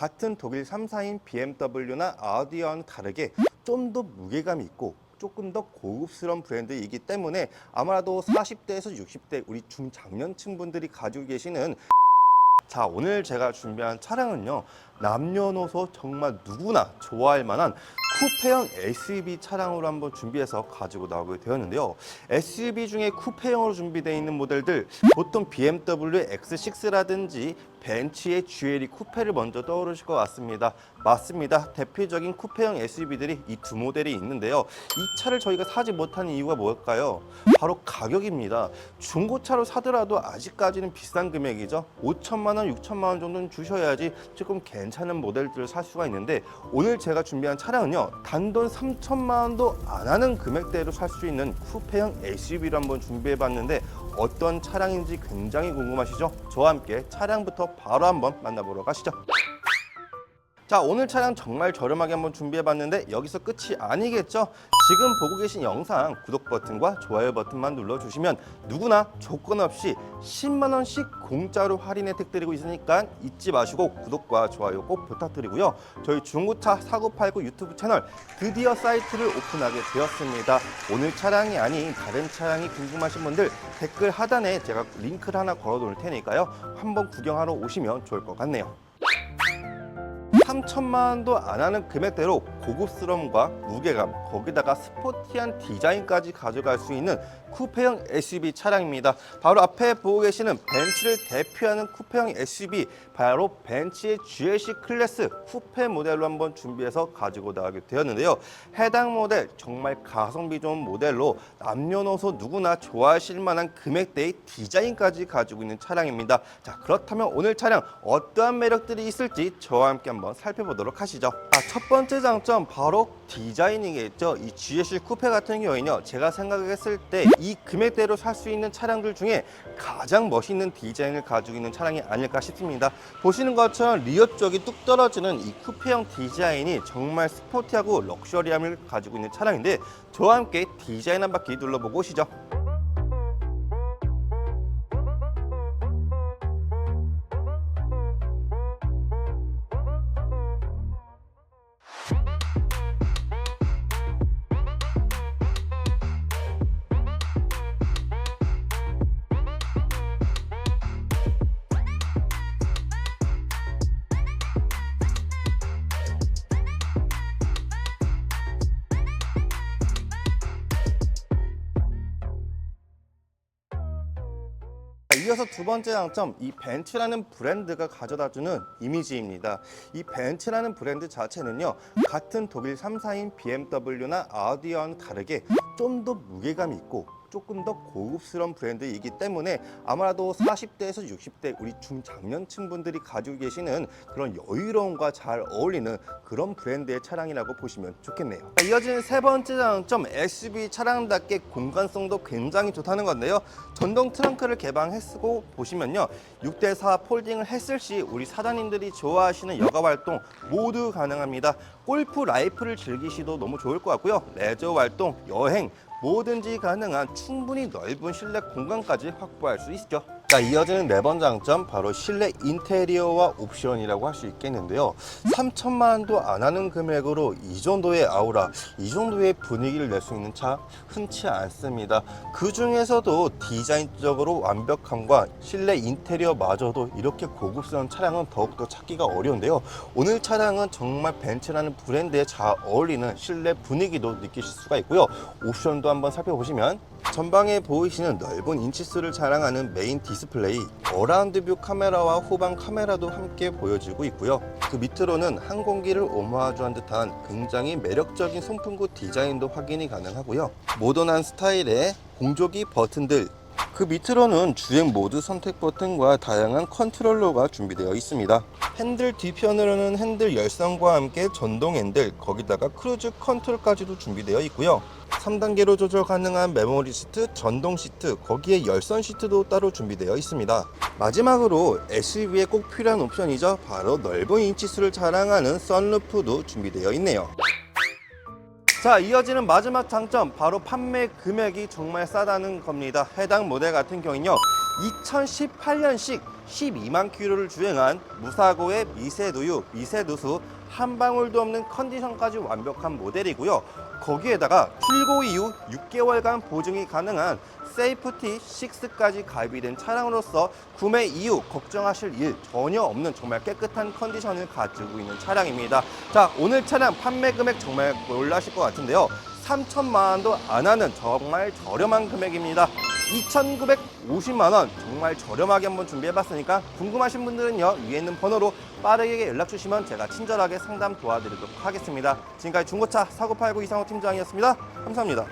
같은 독일 3사인 BMW나 아우디와는 다르게 좀 더 무게감이 있고 조금 더 고급스러운 브랜드이기 때문에 아마도 40대에서 60대 우리 중장년층 분들이 가지고 계시는 자 오늘 제가 준비한 차량은요. 남녀노소 정말 누구나 좋아할 만한 쿠페형 SUV 차량으로 한번 준비해서 가지고 나오게 되었는데요. SUV 중에 쿠페형으로 준비되어 있는 모델들 보통 BMW X6라든지 벤츠의 GLE 쿠페를 먼저 떠오르실 것 같습니다. 맞습니다. 대표적인 쿠페형 SUV들이 이 두 모델이 있는데요. 이 차를 저희가 사지 못하는 이유가 뭘까요? 바로 가격입니다. 중고차로 사더라도 아직까지는 비싼 금액이죠. 5천만 원, 6천만 원 정도는 주셔야지 조금 괜찮은 모델들을 살 수가 있는데 오늘 제가 준비한 차량은요 단돈 3천만 원도 안 하는 금액대로 살 수 있는 쿠페형 SUV를 한번 준비해 봤는데 어떤 차량인지 굉장히 궁금하시죠? 저와 함께 차량부터 바로 한번 만나보러 가시죠 자 오늘 차량 정말 저렴하게 한번 준비해봤는데 여기서 끝이 아니겠죠? 지금 보고 계신 영상 구독 버튼과 좋아요 버튼만 눌러주시면 누구나 조건 없이 10만 원씩 공짜로 할인 혜택 드리고 있으니까 잊지 마시고 구독과 좋아요 꼭 부탁드리고요. 저희 중고차 사고 팔고 유튜브 채널 드디어 사이트를 오픈하게 되었습니다. 오늘 차량이 아닌 다른 차량이 궁금하신 분들 댓글 하단에 제가 링크를 하나 걸어 놓을 테니까요. 한번 구경하러 오시면 좋을 것 같네요. 3천만 원도 안 하는 금액대로 고급스러움과 무게감 거기다가 스포티한 디자인까지 가져갈 수 있는 쿠페형 SUV 차량입니다. 바로 앞에 보고 계시는 벤츠를 대표하는 쿠페형 SUV 바로 벤츠의 GLC 클래스 쿠페 모델로 한번 준비해서 가지고 나가게 되었는데요. 해당 모델 정말 가성비 좋은 모델로 남녀노소 누구나 좋아하실 만한 금액대의 디자인까지 가지고 있는 차량입니다. 자 그렇다면 오늘 차량 어떠한 매력들이 있을지 저와 함께 한번 살펴보도록 하시죠. 아, 첫 번째 장점 바로 디자인이겠죠. 이 GLC 쿠페 같은 경우에는요. 제가 생각했을 때 이 금액대로 살 수 있는 차량들 중에 가장 멋있는 디자인을 가지고 있는 차량이 아닐까 싶습니다. 보시는 것처럼 리어 쪽이 뚝 떨어지는 이 쿠페형 디자인이 정말 스포티하고 럭셔리함을 가지고 있는 차량인데 저와 함께 디자인 한 바퀴 둘러보고 오시죠. 이어서 두 번째 장점, 이 벤츠라는 브랜드가 가져다주는 이미지입니다. 이 벤츠라는 브랜드 자체는요, 같은 독일 3사인 BMW나 아우디와는 다르게 좀 더 무게감이 있고 조금 더 고급스러운 브랜드이기 때문에 아마도 40대에서 60대 우리 중장년층 분들이 가지고 계시는 그런 여유로움과 잘 어울리는 그런 브랜드의 차량이라고 보시면 좋겠네요. 자, 이어지는 세 번째 장점 SUV 차량답게 공간성도 굉장히 좋다는 건데요. 전동 트렁크를 개방했고 보시면요. 6대4 폴딩을 했을 시 우리 사장님들이 좋아하시는 여가 활동 모두 가능합니다. 골프 라이프를 즐기시도 너무 좋을 것 같고요. 레저 활동, 여행 뭐든지 가능한 충분히 넓은 실내 공간까지 확보할 수 있죠. 자, 이어지는 네 번째 장점 바로 실내 인테리어와 옵션이라고 할 수 있겠는데요. 3천만 원도 안 하는 금액으로 이 정도의 아우라, 이 정도의 분위기를 낼 수 있는 차 흔치 않습니다. 그 중에서도 디자인적으로 완벽함과 실내 인테리어마저도 이렇게 고급스러운 차량은 더욱더 찾기가 어려운데요. 오늘 차량은 정말 벤츠라는 브랜드에 잘 어울리는 실내 분위기도 느끼실 수가 있고요. 옵션도 한번 살펴보시면 전방에 보이시는 넓은 인치수를 자랑하는 메인 디스 플레이, 어라운드 뷰 카메라와 후방 카메라도 함께 보여지고 있고요. 그 밑으로는 항공기를 오마주한 듯한 굉장히 매력적인 송풍구 디자인도 확인이 가능하고요. 모던한 스타일의 공조기 버튼들, 그 밑으로는 주행 모드 선택 버튼과 다양한 컨트롤러가 준비되어 있습니다. 핸들 뒤편으로는 핸들 열선과 함께 전동 핸들, 거기다가 크루즈 컨트롤까지도 준비되어 있고요. 3단계로 조절 가능한 메모리 시트, 전동 시트, 거기에 열선 시트도 따로 준비되어 있습니다. 마지막으로 SUV에 꼭 필요한 옵션이죠. 바로 넓은 인치수를 자랑하는 선루프도 준비되어 있네요. 자 이어지는 마지막 장점. 바로 판매 금액이 정말 싸다는 겁니다. 해당 모델 같은 경우는요 2018년식 12만 킬로를 주행한 무사고의 미세누유, 미세누수 한 방울도 없는 컨디션까지 완벽한 모델이고요. 거기에다가 출고 이후 6개월간 보증이 가능한 세이프티 6까지 가입이 된 차량으로서 구매 이후 걱정하실 일 전혀 없는 정말 깨끗한 컨디션을 가지고 있는 차량입니다. 자, 오늘 차량 판매 금액 정말 놀라실 것 같은데요. 3천만 원도 안 하는 정말 저렴한 금액입니다. 2,950만 원 정말 저렴하게 한번 준비해봤으니까 궁금하신 분들은요 위에 있는 번호로 빠르게 연락 주시면 제가 친절하게 상담 도와드리도록 하겠습니다. 지금까지 중고차 사고팔구 이상호 팀장이었습니다. 감사합니다.